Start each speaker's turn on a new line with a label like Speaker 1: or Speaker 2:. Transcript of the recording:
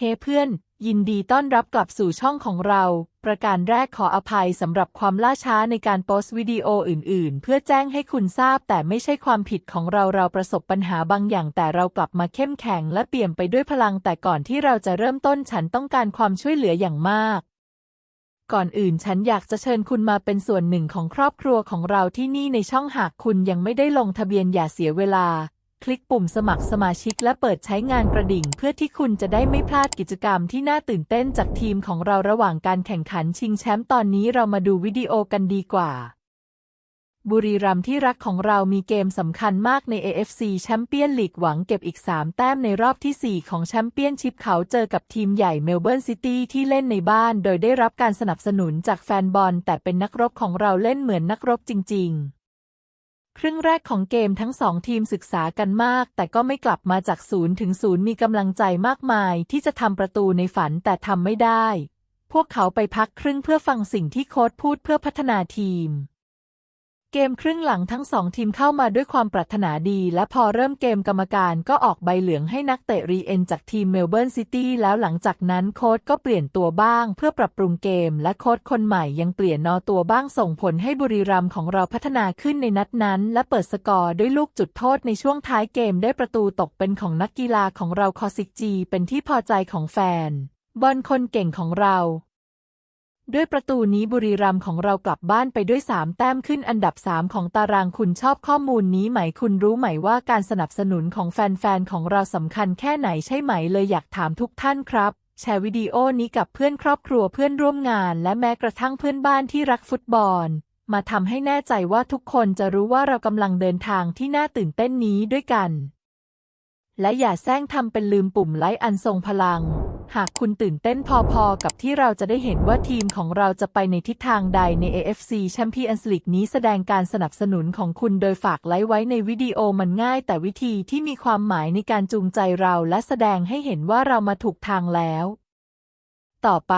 Speaker 1: เฮ้เพื่อน ยินดีต้อนรับกลับสู่ช่องของเรา ประการแรกขออภัยสำหรับความล่าช้าในการโพสต์วิดีโออื่น ๆ เพื่อแจ้งให้คุณทราบ แต่ไม่ใช่ความผิดของเราเราประสบปัญหาบางอย่าง แต่เรากลับมาเข้มแข็งและเปี่ยมไปด้วยพลังแต่ก่อนที่เราจะเริ่มต้นฉันต้องการความช่วยเหลืออย่างมาก ก่อนอื่นฉันอยากจะเชิญคุณมาเป็นส่วนหนึ่งของครอบครัวของเราที่นี่ในช่องหากคุณยังไม่ได้ลงทะเบียนอย่าเสียเวลา คลิกปุ่มสมัครสมาชิกและเปิดใช้งานกระดิ่ง เพื่อที่คุณจะได้ไม่พลาดกิจกรรมที่น่าตื่นเต้นจากทีมของเราระหว่างการแข่งขันชิงแชมป์ตอนนี้เรามาดูวิดีโอกันดีกว่า บุรีรัมย์ที่รักของเรามีเกมสำคัญมากใน AFC แชมเปี้ยนลีกหวังเก็บอีก 3 แต้มในรอบที่ 4 ของแชมเปี้ยนชิพเขาเจอกับทีมใหญ่เมลเบิร์นซิตี้ที่เล่นในบ้าน โดยได้รับการสนับสนุนจากแฟนบอล แต่เป็นนักรบของเราเล่นเหมือนนักรบจริง ๆ ครึ่งแรกของเกมทั้งสองทีมศึกษากันมาก แต่ก็ไม่กลับมาจากศูนย์ถึงศูนย์มีกำลังใจมากมาย ที่จะทำประตูในฝันแต่ทำไม่ได้ พวกเขาไปพักครึ่งเพื่อฟังสิ่งที่โค้ชพูดเพื่อพัฒนาทีม เกมครึ่งหลังทั้งสองทีมเข้ามาด้วยความปรารถนาดี และพอเริ่มเกมกรรมการก็ออกใบเหลืองให้นักเตะรีเอนจากทีมเมลเบิร์นซิตี้แล้วหลังจากนั้นโค้ชก็เปลี่ยนตัวบ้าง เพื่อปรับปรุงเกม และโค้ชคนใหม่ยังเปลี่ยนนอตัวบ้างส่งผลให้บุรีรัมย์ของเราพัฒนาขึ้นในนัดนั้น และเปิดสกอร์ด้วยลูกจุดโทษในช่วงท้ายเกมได้ประตูตกเป็นของนักกีฬาของเราคอซิกจี เป็นที่พอใจของแฟน บอลคนเก่งของเรา ด้วยประตูนี้บุรีรัมย์ของเรากลับบ้านไปด้วย 3 แต้มขึ้นอันดับ 3 ของตารางคุณชอบข้อมูลนี้ไหมคุณรู้ไหมว่าการสนับสนุนของแฟนๆ ของเราสำคัญแค่ไหนใช่ไหมเลยอยากถามทุกท่านครับ แชร์วิดีโอนี้กับเพื่อนครอบครัวเพื่อนร่วมงาน และแม้กระทั่งเพื่อนบ้านที่รักฟุตบอล มาทำให้แน่ใจว่าทุกคนจะรู้ว่าเรากำลังเดินทางที่น่าตื่นเต้นนี้ด้วยกัน และอย่าแซงทำเป็นลืมปุ่มไลค์อันทรงพลัง หากคุณตื่นเต้นพอๆ กับที่เราจะได้เห็นว่าทีมของเราจะไปในทิศทางใดใน AFC Champions League นี้แสดงการสนับสนุนของคุณโดยฝากไลค์ไว้ในวิดีโอมันง่ายแต่วิธีที่มีความหมายในการจูงใจเราและแสดงให้เห็นว่าเรามาถูกทางแล้ว ต่อไป